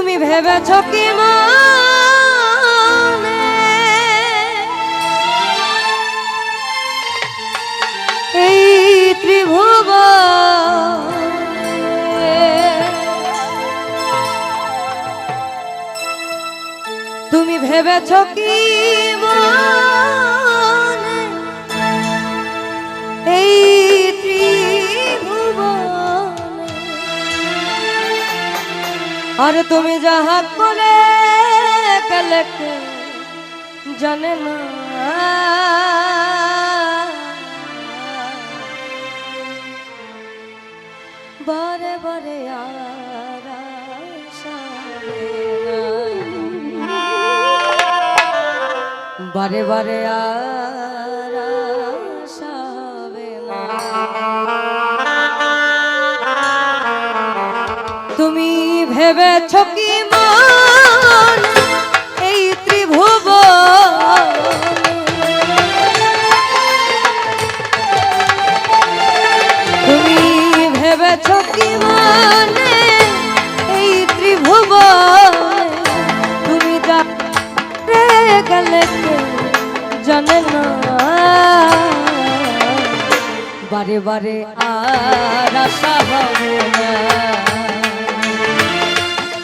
তুমি ভেবেছ কি মনে? এই ত্রিভুব তুমি ভেবেছ কি মনে? এই আর তুমি যাহা করে গেলে কে জানে না বারে বারে আর। বারে বারে আর তুমি ভেবেছ কি মন এই ত্রিভুব তুমি ভেবেছ কি মানে এই ত্রিভুব তুমি গেলে জানে না। বারে বারে আর আশা হবে না।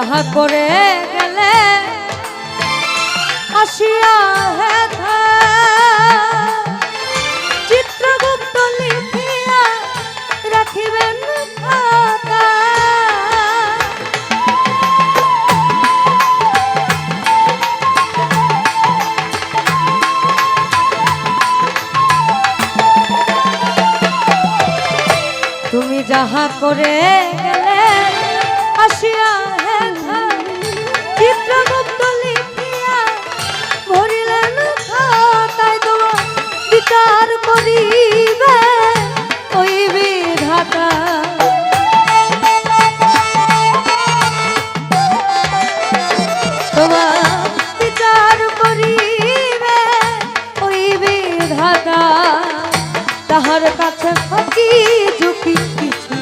যাহা করে গেলে আসিয়া হেথা চিত্রগুপ্ত লিখিয়া রাখিবেন তুমি যাহা করে তাহার কাছে ফাঁকি ঝুঁকি কিছু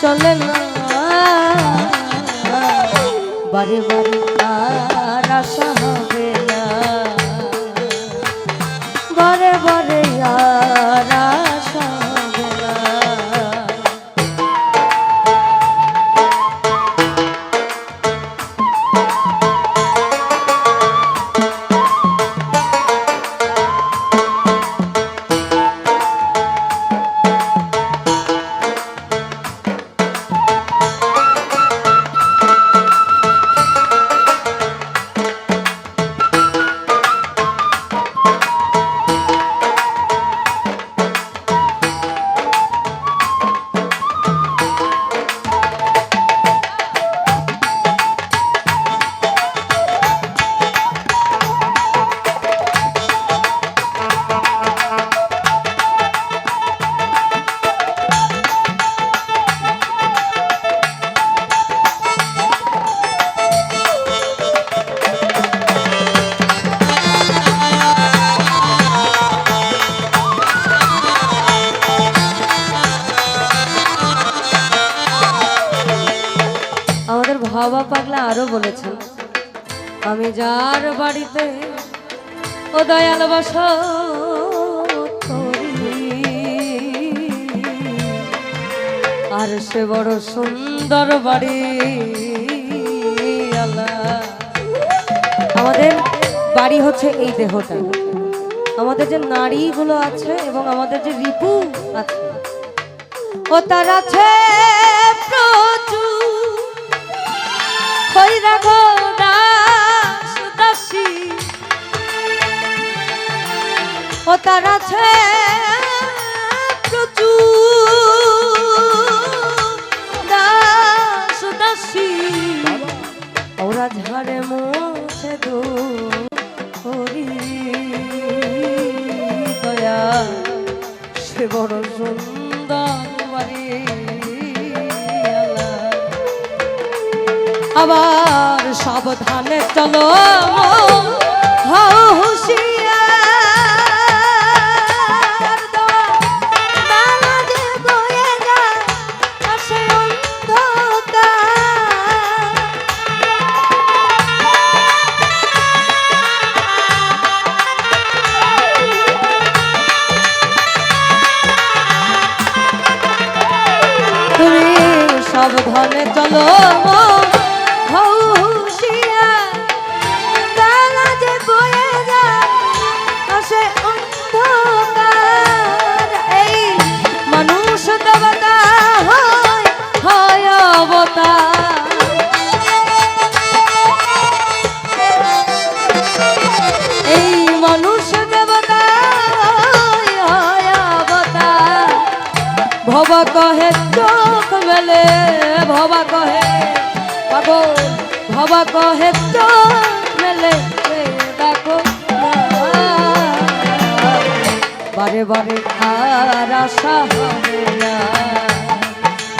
চলে না। বারে বারে তার আশা হবে। ভাবা পাগলা আরও বলেছেন, আমি যার বাড়িতে ও দয়াল বাস আর সে বড় সুন্দর বাড়ি আমাদের বাড়ি হচ্ছে এই দেহটা। আমাদের যে নারীগুলো আছে এবং আমাদের যে রিপু আছে, ও তার আছে কইরা গো দাস দাসী ও তার আছে প্রচুর। দাস দাসী ওরা ঝাড়ে মোছে বড় সুন্দর বাড়ি আবার সাবধানে চলো হও হুঁশিয়ার ভবা কহে, চোখ মেলে ভবা কহে, পাগল। ভবা কহে, চোখ মেলে দেখো বারে বারে আর আশা হবে না।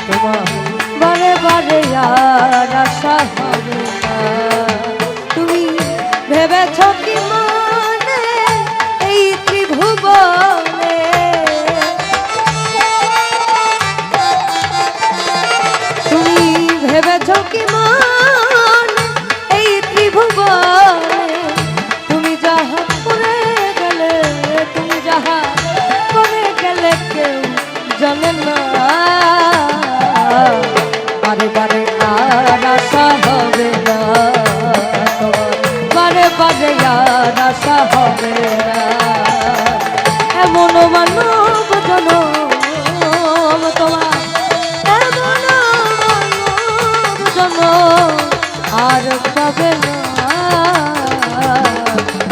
তোমার বারে বারে আর আশা হবে না। তুমি ভেবেছ কি এমন মানব জনম তোমার। এমন মানব জনম। আর পাবে না,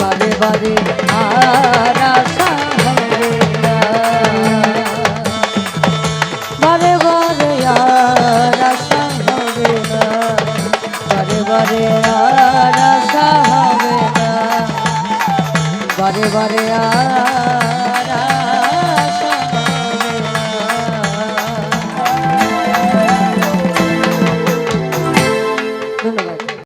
বারে বারে আর আশা হবে না। বারে বারে আর আশা হবে না। বারে বারে আর আশা হবে না। বারে বারে আর